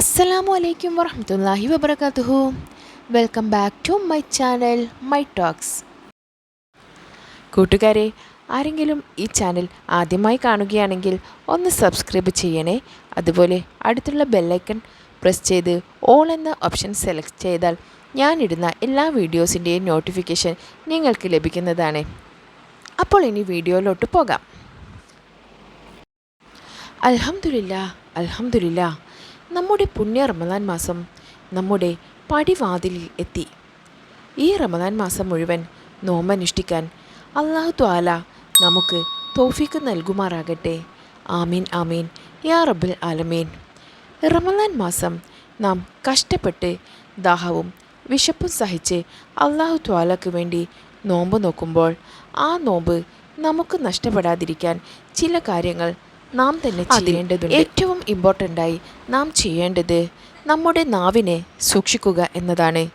അസ്സലാമു അലൈക്കും വറഹമത്തല്ലാഹി വബർക്കാത്തുഹു welcome back to my channel my talks. കൂട്ടുകാരെ ആരെങ്കിലും ഈ ചാനൽ ആദ്യമായി കാണുകയാണെങ്കിൽ ഒന്ന് സബ്സ്ക്രൈബ് ചെയ്യണേ. അതുപോലെ അടുത്തുള്ള ബെല്ലൈക്കൺ പ്രസ് ചെയ്ത് ഓൾ എന്ന ഓപ്ഷൻ സെലക്ട് ചെയ്താൽ ഞാനിടുന്ന എല്ലാ വീഡിയോസിന്റെയും നോട്ടിഫിക്കേഷൻ നിങ്ങൾക്ക് ലഭിക്കുന്നതാണ്. അപ്പോൾ ഇനി വീഡിയോയിലോട്ട് പോകാം. അൽഹംദുലില്ല അൽഹംദുലില്ല. നമ്മുടെ പുണ്യ റമദാൻ മാസം നമ്മുടെ പടിവാതിലിൽ എത്തി. ഈ റമദാൻ മാസം മുഴുവൻ നോമ്പനുഷ്ഠിക്കാൻ അള്ളാഹു ത്വാല നമുക്ക് തോഫിക്ക് നൽകുമാറാകട്ടെ. ആമീൻ ആമീൻ. യാ റബ്ബുൽ ആലമീൻ. റമദാൻ മാസം നാം കഷ്ടപ്പെട്ട് ദാഹവും വിശപ്പും സഹിച്ച് അള്ളാഹു ത്വാലക്ക് വേണ്ടി നോമ്പ് നോക്കുമ്പോൾ ആ നോമ്പ് നമുക്ക് നഷ്ടപ്പെടാതിരിക്കാൻ ചില കാര്യങ്ങൾ നാം തന്നെ ചെയ്യേണ്ടതുണ്ട്. ഏറ്റവും ഇമ്പോർട്ടന്റായി നാം ചെയ്യേണ്ടത് നമ്മുടെ നാവിനെ സൂക്ഷിക്കുക എന്നതാണ്.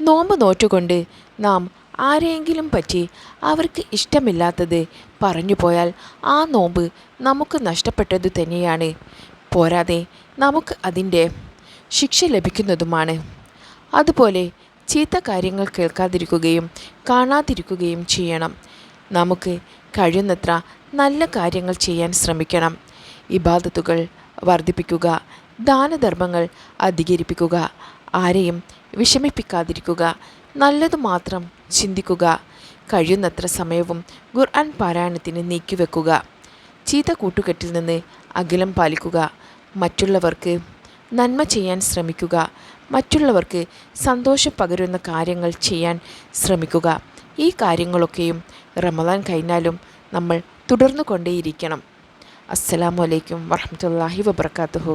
നോമ്പ് നോറ്റുകൊണ്ട് നാം ആരെയെങ്കിലും പറ്റി അവർക്ക് ഇഷ്ടമില്ലാത്തത് പറഞ്ഞു പോയാൽ ആ നോമ്പ് നമുക്ക് നഷ്ടപ്പെട്ടത് തന്നെയാണ്. പോരാതെ നമുക്ക് അതിന്റെ ശിക്ഷ ലഭിക്കുന്നതുമാണ്. അതുപോലെ ചീത്ത കാര്യങ്ങൾ കേൾക്കാതിരിക്കുകയും കാണാതിരിക്കുകയും ചെയ്യണം. നമുക്ക് കഴിയുന്നത്ര നല്ല കാര്യങ്ങൾ ചെയ്യാൻ ശ്രമിക്കണം. ഇബാദത്തുകൾ വർദ്ധിപ്പിക്കുക ദാനധർമ്മങ്ങൾ അധികരിപ്പിക്കുക ആരെയും വിഷമിപ്പിക്കാതിരിക്കുക നല്ലത് മാത്രം ചിന്തിക്കുക കഴിയുന്നത്ര സമയവും ഖുർആൻ പാരായണത്തിന് നീക്കിവെക്കുക ചീത്ത കൂട്ടുകെട്ടിൽ നിന്ന് അകലം പാലിക്കുക മറ്റുള്ളവർക്ക് നന്മ ചെയ്യാൻ ശ്രമിക്കുക മറ്റുള്ളവർക്ക് സന്തോഷം പകരുന്ന കാര്യങ്ങൾ ചെയ്യാൻ ശ്രമിക്കുക. ഈ കാര്യങ്ങളൊക്കെയും റമദാൻ കഴിഞ്ഞാലും നമ്മൾ തുടർന്നു കൊണ്ടേയിരിക്കണം അസ്സലാമു അലൈക്കും വറഹമത്തല്ലാഹി വബർക്കാത്തുഹു